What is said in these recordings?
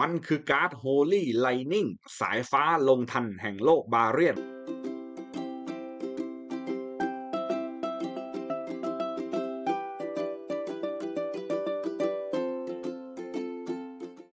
มันคือการ์ด Holy Lightning สายฟ้าลงทันแห่งโลกบาเรียน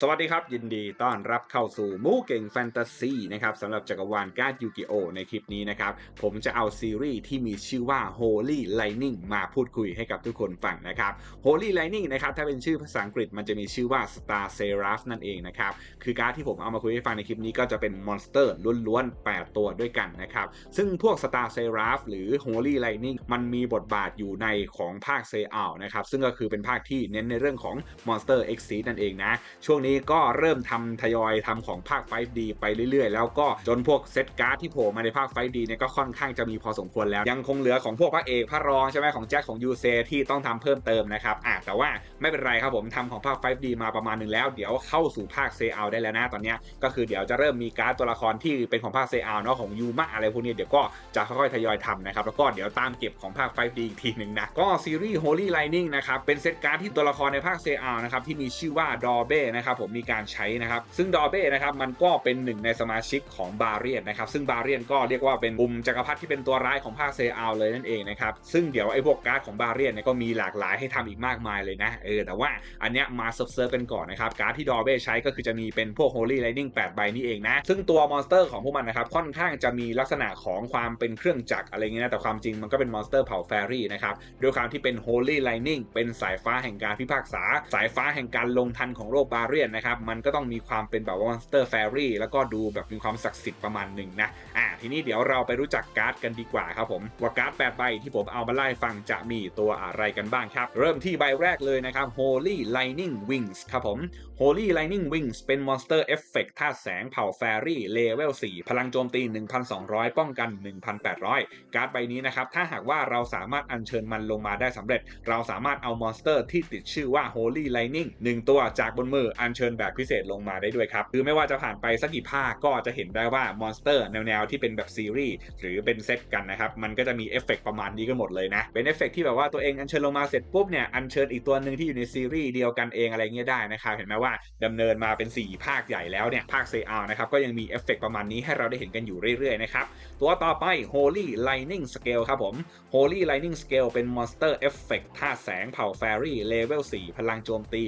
สวัสดีครับ ยินดีต้อนรับเข้าสู่มูเก่งแฟนตาซีนะครับสำหรับจักรวาลการ์ดยูกิโอในคลิปนี้นะครับ ผมจะเอาซีรีส์ที่มีชื่อว่า Holy Lightning มาพูดคุยให้กับทุกคนฟังนะครับ Holy Lightning นะครับถ้าเป็นชื่อภาษาอังกฤษมันจะมีชื่อว่า Star Seraph นั่นเองนะครับ คือการ์ดที่ผมเอามาคุยให้ฟังในคลิปนี้ก็จะเป็นมอนสเตอร์ล้วนๆ 8 ตัวด้วยกันนะครับ ซึ่งพวก Star Seraph หรือ Holy Lightning มันมีบทบาทอยู่ในของภาคเซอัลนะครับซึ่งก็คือเป็นภาคที่เน้นในเรื่องของ Monster Exceed นั่นเองนะช่วงนี้ก็เริ่มทำทยอยทำของภาค 5D ไปเรื่อยๆ แล้วก็จนพวกเซตการ์ดที่โผล่มาในภาค 5D เนี่ยก็ค่อนข้างจะมีพอสมควรแล้ว ยังคงเหลือของพวกพระเอกพระรองใช่ไหมของแจ็คของยูเซที่ต้องทำเพิ่มเติมนะครับอะแต่ว่าไม่เป็นไรครับผมทำของภาค 5D มาประมาณหนึ่งแล้ว เดี๋ยวเข้าสู่ภาคเซอัลได้แล้วนะตอนนี้ก็คือเดี๋ยวจะเริ่มมีการ์ดตัวละครที่เป็นของภาคเซอัลเนาะของยูมะอะไรพวกนี้เดี๋ยวก็จะค่อยๆทยอยทำนะครับแล้วก็เดี๋ยวตามเก็บของภาค 5D อีกทีหนึ่งนะก็ซีรีส์ Holy Lightning นะครับเป็นเซตการ์ดที่ตัวละครในภาคเซอัลนะครับที่มีชื่อว่าดอเบ้นะครับผมมีการใช้นะครับ ซึ่งดอเบ้นะครับมันก็เป็นหนึ่งในสมาชิกของบาเรียนนะครับ ซึ่งบาเรียนก็เรียกว่าเป็นกลุ่มจักรพรรดิที่เป็นตัวร้ายของภาคเซอัลเลยนั่นเองนะครับ ซึ่งเดี๋ยวไอ้พวกการ์ดของบาเรียนเนี่ยก็มีหลากหลายให้ทำอีกมากมายเลยนะเออแต่ว่าอันเนี้ยมาเซิร์ฟๆกันก่อนนะครับการ์ดที่ดอเบ้ใช้ก็คือจะมีเป็นพวก Holy Lightning 8ใบนี่เองนะซึ่งตัวมอนสเตอร์ของพวกมันนะครับค่อนข้างจะมีลักษณะของความเป็นเครื่องจักรอะไรเงี้ยนะแต่ความจริงมันก็เป็นมอนสเตอร์เผ่าแฟรี่นะครับด้วยความที่เป็น Holy Lightning เป็นสายฟ้าแห่งการพิพากษา สายฟ้าแห่งการลงทันของโลกบาเรียนนะครับ มันก็ต้องมีความเป็นแบบว่ามอนสเตอร์แฟรี่แล้วก็ดูแบบมีความศักดิ์สิทธิ์ประมาณหนึ่งนะ อ่า ทีนี้เดี๋ยวเราไปรู้จักการ์ดกันดีกว่าครับผม ว่าการ์ด8ใบที่ผมเอามาไล่ฟังจะมีตัวอะไรกันบ้างครับ เริ่มที่ใบแรกเลยนะครับ Holy Lightning Wings ครับผม Holy Lightning Wings เป็นมอนสเตอร์เอฟเฟกต์ธาตุแสงเผ่าแฟรี่เลเวล4พลังโจมตี 1,200 ป้องกัน 1,800 การ์ดใบนี้นะครับ ถ้าหากว่าเราสามารถอัญเชิญมันลงมาได้สำเร็จ เราสามารถเอามอนสเตอร์ที่ติดชื่อว่า Holy Lightning 1 ตัวจากบนมืออัญเชญแบบพิเศษลงมาได้ด้วยครับคือไม่ว่าจะผ่านไปสักกี่ภาคก็จะเห็นได้ว่ามอนสเตอร์แนวๆที่เป็นแบบซีรีส์หรือเป็นเซตกันนะครับมันก็จะมีเอฟเฟกต์ประมาณนี้กันหมดเลยนะเป็นเอฟเฟกต์ที่แบบว่าตัวเองอัญเชิญลงมาเสร็จปุ๊บเนี่ยอัญเชิญอีกตัวหนึ่งที่อยู่ในซีรีส์เดียวกันเองอะไรเงี้ยได้นะครับเห็นไหมว่าดำเนินมาเป็น 4 ภาคใหญ่แล้วเนี่ยภาคเซอานะครับก็ยังมีเอฟเฟกต์ประมาณนี้ให้เราได้เห็นกันอยู่เรื่อยๆนะครับตัวต่อไป Holy Lightning Scale ครับผม Holy Lightning Scale เป็นมอนสเตอร์เอฟเฟกต์ธาแสงเผ่าแฟรี่เลเวล4พลังโจมตี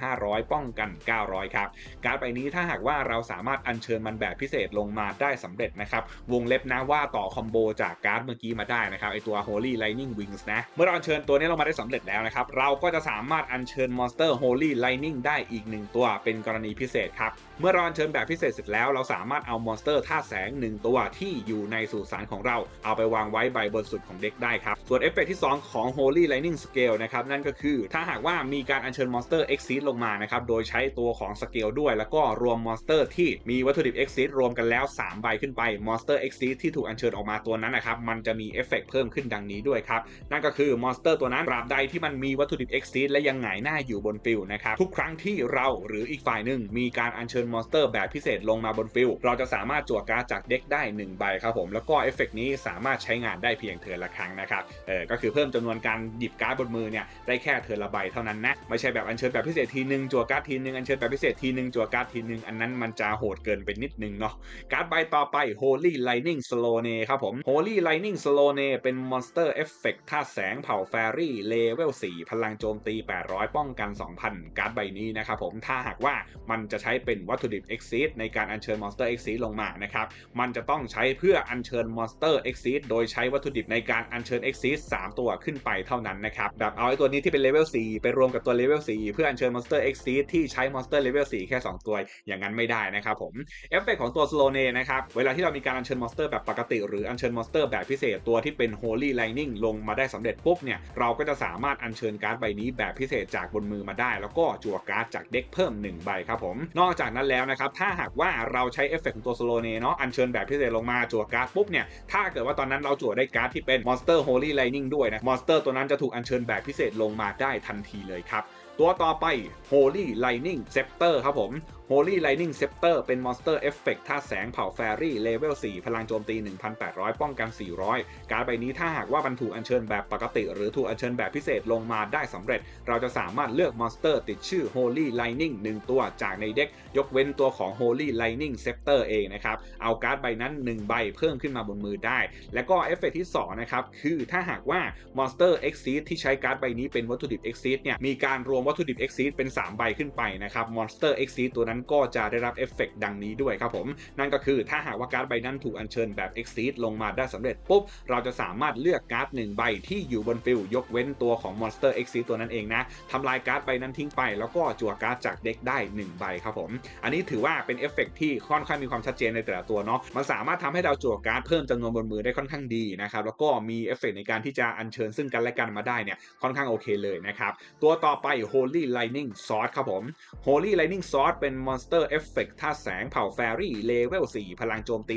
1,500 ป้องกัน900 ครับ การ์ดใบนี้ถ้าหากว่าเราสามารถอัญเชิญมันแบบพิเศษลงมาได้สำเร็จนะครับ วงเล็บนะว่าต่อคอมโบจากการ์ดเมื่อกี้มาได้นะครับไอตัว Holy Lightning Wings นะ เมื่อเราอัญเชิญตัวนี้ลงมาได้สำเร็จแล้วนะครับ เราก็จะสามารถอัญเชิญมอนสเตอร์ Holy Lightning ได้อีกหนึ่งตัวเป็นกรณีพิเศษครับ เมื่อเราอัญเชิญแบบพิเศษเสร็จแล้วเราสามารถเอามอนสเตอร์ธาตุแสงหนึ่งตัวที่อยู่ในสุสานของเรา เอาไปวางไว้ใบบนสุดของเด็กได้ครับ ส่วนเอฟเฟกต์ที่ 2 ของ Holy Lightning Scale นะครับ นั่นก็คือถ้าหากว่ามีการอัญเชิญมอนสเตอร์ Exceed ลงมานะครับ โดยใช้ตัวของสเกลด้วย แล้วก็รวมมอนสเตอร์ที่มีวัตถุดิบ Exceed รวมกันแล้ว 3 ใบขึ้นไปมอนสเตอร์ Exceed ที่ถูกอัญเชิญออกมาตัวนั้นนะครับมันจะมีเอฟเฟกต์เพิ่มขึ้นดังนี้ด้วยครับนั่นก็คือมอนสเตอร์ตัวนั้นตราบใดที่มันมีวัตถุดิบ Exceed และยังหงายหน้าอยู่บนฟิลนะครับทุกครั้งที่เราหรืออีกฝ่ายหนึ่งมีการอัญเชิญมอนสเตอร์แบบพิเศษลงมาบนฟิลเราจะสามารถจั่วการ์ดจากเด็กได้ 1 ใบครับผม แล้วก็เอฟเฟกต์นี้สามารถใช้งานได้เพียงเทิร์นละครั้งนะครับ เออ ก็คือเพิ่มจำนวนการหยิบการ์ดบนมือเนี่ยได้แค่เทิร์นละใบเท่านั้นนะ ไม่ใช่แบบอัญเชิญแบบพิเศษทีหนึ่งจั่วการ์ดทีหนึ่งอัญเชิญแบบพิเศษทีหนึ่งจั่วการ์ดทีหนึ่งอันนั้นมันจะโหดเกินไปนิดนึงเนาะ การ์ดใบต่อไป Holy Lightning Slowne ครับผม Holy Lightning Slowne เป็นมอนสเตอร์เอฟเฟกต์ธาแสงเผ่าแฟรี่เลเวล4พลังโจมตี 800 ป้องกัน 2,000 การ์ดใบนี้นะครับผมถ้าหากว่ามันจะใช้เป็นวััตถุดิบ Exceed ในการอัญเชิญมอนสเตอร์ Exceed ลงมานะครับ มันจะต้องใช้เพื่ออัญเชิญมอนสเตอร์ Exceed โดยใช้วัตถุดิบในการอัญเชิญ Exceed 3 ตัวขึ้นไปเท่านั้นนะครับ แบบเอาไอ้ตัวนี้ที่เป็นเลเวล4ไปรวมกับตัวเลเวล4เพื่ออัญเชิญมอนสเตอร์ Exceed ที่ใช้มอนสเตอร์เลเวล4แค่ 2 ตัว อย่างนั้นไม่ได้นะครับผมเอฟเฟกต์ของตัว Slow n e นะครับ เวลาที่เรามีการอัญเชิญมอนสเตอร์แบบปกติหรืออัญเชิญมอนสเตอร์แบบพิเศษตัวที่เป็น Holy Lightning ลงมาได้สำเร็จปุ๊บเนี่ยเราก็จะสามารถอัญเชิญการ์ดใบนี้แบบพิเศษจากบนมือมาได้ แล้วก็จั่วการ์ดจากเด็กเพิ่ม1ใบครับผมนอกจากนั้นแล้วนะครับ ถ้าหากว่าเราใช้เอฟเฟกต์ของตัวสโลเนเนาะอัญเชิญแบบพิเศษลงมาจั่วการ์ดปุ๊บเนี่ยถ้าเกิดว่าตอนนั้นเราจั่วได้การ์ดที่เป็นมอนสเตอร์โฮลี่ไลนิ่งด้วยนะมอนสเตอร์ตัวนั้นจะถูกอัญเชิญแบบพิเศษลงมาได้ทันทีเลยครับตัวต่อไป Holy Lightning Scepter ครับผม Holy Lightning Scepter เป็นมอนสเตอร์เอฟเฟกท่าแสงเผ่าแฟรี่เลเวล 4 พลังโจมตี 1,800 ป้องกัน 400 การใบนี้ถ้าหากว่ามันถูกอัญเชิญแบบปกติ หรือถูกอัญเชิญแบบพิเศษลงมาได้สำเร็จ เราจะสามารถเลือกมอนสเตอร์ติดชื่อ Holy Lightning 1 ตัวจากในเด็ก ยกเว้นตัวของ Holy Lightning Scepter เองนะครับ เอาการ์ดใบนั้น 1 ใบเพิ่มขึ้นมาบนมือได้ แล้วก็เอฟเฟกที่ 2 นะครับ คือถ้าหากว่า Monster Exceed ที่ใช้การ์ดใบนี้เป็นวัตถุดิบ Exceed เนี่ยมีการรวมวัตถุดิบ Exceed เป็น 3 ใบขึ้นไปนะครับ Monster Exceed ตัวนั้นก็จะได้รับเอฟเฟกดังนี้ด้วยครับผม นั่นก็คือถ้าหากว่าการ์ดใบนั้นถูกอัญเชิญแบบ Exceed ลงมาได้สำเร็จปุ๊บ เราจะสามารถเลือกการ์ด1ใบที่อยู่บนฟิลยกเว้นตัวของ Monster Exceed ตัวนั้นเองนะทำลายการ์ดใบนั้นทิ้งไป แล้วก็จั่วการ์ดจากเด็กได้ 1 ใบครับผม อันนี้ถือว่าเป็นเอฟเฟกที่ค่อนข้างมีความชัดเจนในแต่ละตัวเนาะมันสามารถทำให้เราจั่วการ์ดเพิ่มจำนวนบนมือได้ค่อนข้างดีนะครับแล้วก็มีเอฟเฟกในการที่จะอัญเชิญซึ่งกันและกันมาได้เนี่ยค่อนข้างโอเคเลยนะครับตัวต่อไป Holy Lightning Sword ครับผม Holy Lightning Sword เป็นมอนสเตอร์เอฟเฟกท่าแสงเผ่าแฟรี่เลเวล 4 พลังโจมตี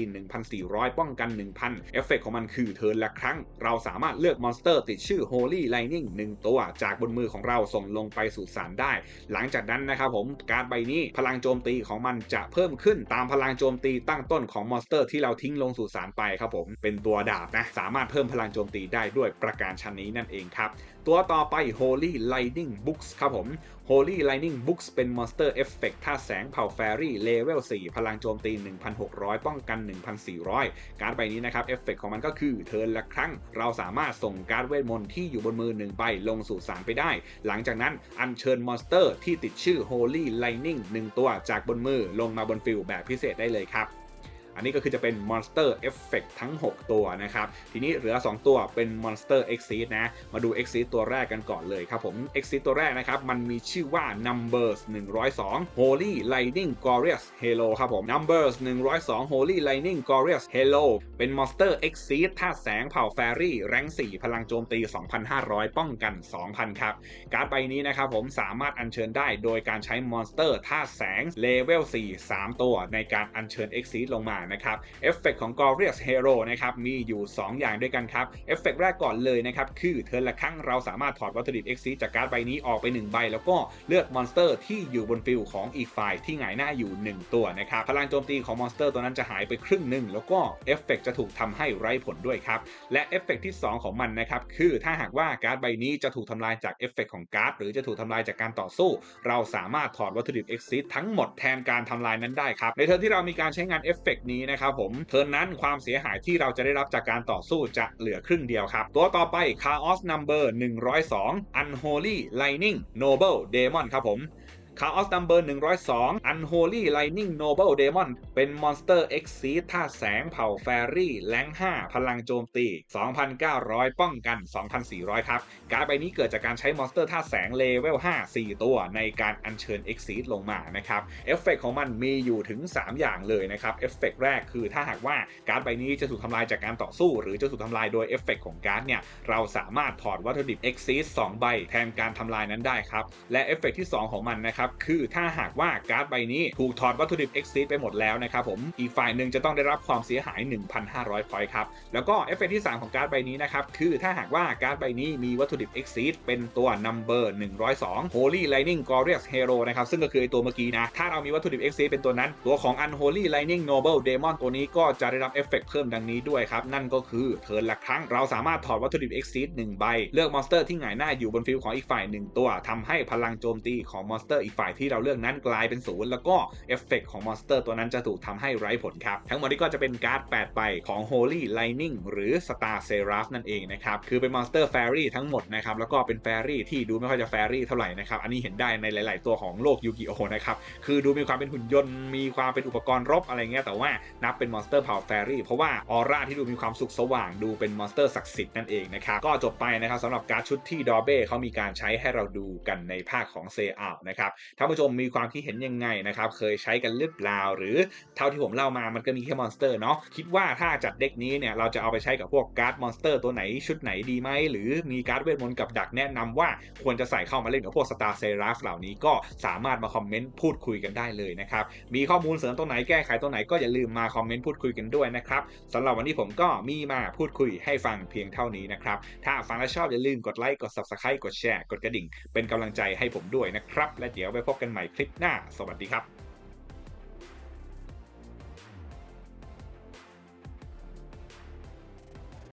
1,400 ป้องกัน 1,000 เอฟเฟกของมันคือเทิร์นละครั้ง เราสามารถเลือกมอนสเตอร์ติดชื่อ Holy Lightning 1 ตัว จากบนมือของเราส่งลงไปสู่สารได้ หลังจากนั้นนะครับผมการใบนี้พลังโจมตีของมันจะเพิ่มขึ้นตามพลังโจมตีตั้งต้นของมอนสเตอร์ที่เราทิ้งลงสู่สารไปครับผมเป็นตัวดาบนะสามารถเพิ่มพลังโจมตีได้ด้วยประการชนนี้นั่นเองครับ ตัวต่อไป Holy Lightning Books ครับผม Holy Lightning Books เป็นมอนสเตอร์เอฟเฟกท่าแสงเผ่าแฟรี่เลเวล 4 พลังโจมตี 1,600 ป้องกัน 1,400 การ์ดใบนี้นะครับ เอฟเฟกของมันก็คือเทิร์นละครั้ง เราสามารถส่งการ์ดเวทมนต์ที่อยู่บนมือ1ใบลงสู่สารไปได้ หลังจากนั้นอัญเชิญมอนสเตอร์ที่ติดชื่อ Holy Lightning 1 ตัวจากบนมือลงมาบนฟิลแบบพิเศษได้เลยครับ อันนี้ก็คือจะเป็น Monster Effect ทั้ง 6 ตัวนะครับ ทีนี้เหลือ 2 ตัวเป็น Monster Exceed นะ มาดู Exceed ตัวแรกกันก่อนเลยครับผม Exceed ตัวแรกนะครับ มันมีชื่อว่า Numbers 102 Holy Lightning Glorious Halo ครับผม Numbers 102 Holy Lightning Glorious Halo เป็น Monster Exceed ท่าแสงเผ่าแฟรี่แรง4 พลังโจมตี 2,500 ป้องกัน 2,000 ครับ การ์ดใบนี้นะครับผมสามารถอัญเชิญได้โดยการใช้มอนสเตอร์ท่าแสงเลเวล4 3 ตัวในการอัญเชิญ Exceed ลงมานะครับเอฟเฟกของ Glorious Hero นะครับมีอยู่ 2 อย่างด้วยกันครับเอฟเฟกแรกก่อนเลยนะครับคือเทิร์นละครั้งเราสามารถถอดวัตถุดิบ Exceed จากการ์ดใบนี้ออกไป 1 ใบ แล้วก็เลือกมอนสเตอร์ที่อยู่บนฟิลของอีกฝ่ายที่หงายหน้าอยู่ 1 ตัวนะครับพลังโจมตีของมอนสเตอร์ตัวนั้นจะหายไปครึ่งหนึ่งแล้วก็เอฟเฟกจะถูกทำให้ไร้ผลด้วยครับและเอฟเฟกที่ 2 ของมันนะครับคือถ้าหากว่าการ์ดใบนี้จะถูกทำลายจากเอฟเฟกของการ์ดหรือจะถูกทำลายจากการต่อสู้ เราสามารถถอดวัตถุดิบ Exit ทั้งหมดแทนการทำลายนั้นได้ครับในเทิร์นที่เรามีการใช้งานเอฟเฟกนี้นะครับผมเทิร์นนั้นความเสียหายที่เราจะได้รับจากการต่อสู้จะเหลือครึ่งเดียวครับ ตัวต่อไป Chaos Number 102 Unholy Lightning Noble Demon ครับผม Chaos Number 102 Unholy Lightning Noble Demon เป็น Monster Exceed ท่าแสงเผ่าแฟรี่แรง5 พลังโจมตี 2,900 ป้องกัน 2,400 ครับ การดใบนี้เกิดจากการใช้มอนสเตอร์ท่าแสงเลเวล5 4 ตัวในการอัญเชิญ Exceed ลงมานะครับเอฟเฟกของมันมีอยู่ถึง 3 อย่างเลยนะครับเอฟเฟกแรกคือถ้าหากว่าการ์ดใบนี้จะถูกทำลายจากการต่อสู้ หรือจะถูกทำลายโดยเอฟเฟกของการ์ดเนี่ยเราสามารถถอดวัตถุดิบ Exceed 2ใบแทนการทำลายนั้นได้ครับและเอฟเฟกที่ 2 ของมันนะครับคือถ้าหากว่าการ์ดใบนี้ถูกถอดวัตถุดิบ Exceed ไปหมดแล้วนะครับผม อีกฝ่ายหนึ่งจะต้องได้รับความเสียหาย 1,500 พอยต์ครับ แล้วก็เอฟเฟกที่ 3 ของการ์ดใบนี้นะครับ คือถ้าหากว่าการ์ดใบนี้มีวัตถุดิบ Exceed เป็นตัว Number 102 Holy Lightning Glorious Hero นะครับ ซึ่งก็คือไอตัวเมื่อกี้นะ ถ้าเรามีวัตถุดิบ Exceed เป็นตัวนั้น ตัวของ Unholy Lightning Noble Demon ตัวนี้ก็จะได้รับเอฟเฟกเพิ่มดังนี้ด้วยครับ นั่นก็คือเทิร์นละครั้ง เราสามารถถอดวัตถุดิบ Exceed 1ใบ เลือกมอนสเตอร์ที่หงายหน้าอยู่บนฟิลของอีกฝ่าย1ตัวทำให้พลังโจมตีของมอนสเตอร์อีกฝ่ายที่เราเลือกนั้นกลายเป็นศูนย์แล้วก็เอฟเฟกของมอนสเตอร์ตัวนั้นจะถูกทำให้ไร้ผลครับ ทั้งหมดนี้ก็จะเป็นการ์ด 8 ใบของ Holy Lightning หรือ Star Seraph นั่นเองนะครับ คือเป็นมอนสเตอร์แฟรี่ทั้งหมดนะครับ แล้วก็เป็นแฟรี่ที่ดูไม่ค่อยจะแฟรี่เท่าไหร่นะครับ อันนี้เห็นได้ในหลาย ๆ ตัวของโลกยูกิโอนะครับ คือดูมีความเป็นหุ่นยนต์ มีความเป็นอุปกรณ์รบอะไรเงี้ย แต่ว่านับเป็นมอนสเตอร์เผ่าแฟรี่เพราะว่าออร่าที่ดูมีความสุขสว่างดูเป็นมอนสเตอร์ศักดิ์สิทธิ์นั่นเองนะครับ ก็จบไปนะครับสำหรับการ์ดชุดที่ดอเบ้เขามีการใช้ให้เราดูกันในภาคของเซอานะครับท่านผู้ชมมีความคิดเห็นยังไงนะครับ เคยใช้กันหรือเปล่า หรือเท่าที่ผมเล่ามามันก็มีแค่มอนสเตอร์เนาะคิดว่าถ้าจัดเด็กนี้เนี่ยเราจะเอาไปใช้กับพวกการ์ดมอนสเตอร์ตัวไหนชุดไหนดีไหม หรือมีการ์ดเวทมนต์กับดักแนะนำว่าควรจะใส่เข้ามาเล่นกับพวกสตาร์เซราฟเหล่านี้ก็สามารถมาคอมเมนต์พูดคุยกันได้เลยนะครับมีข้อมูลเสริมตรงไหนแก้ไขตรงไหนก็อย่าลืมมาคอมเมนต์พูดคุยกันด้วยนะครับสำหรับวันนี้ผมก็มีมาพูดคุยให้ฟังเพียงเท่านี้นะครับถ้าฟังแล้วชอบอย่าลืมกดไลค์กด subscribe กดแชร์กดกระดิ่ง เป็นกำลังใจให้ผมด้วยนะครับ และเดี๋ยวไปพบกันใหม่คลิปหน้า สวัสดีครับ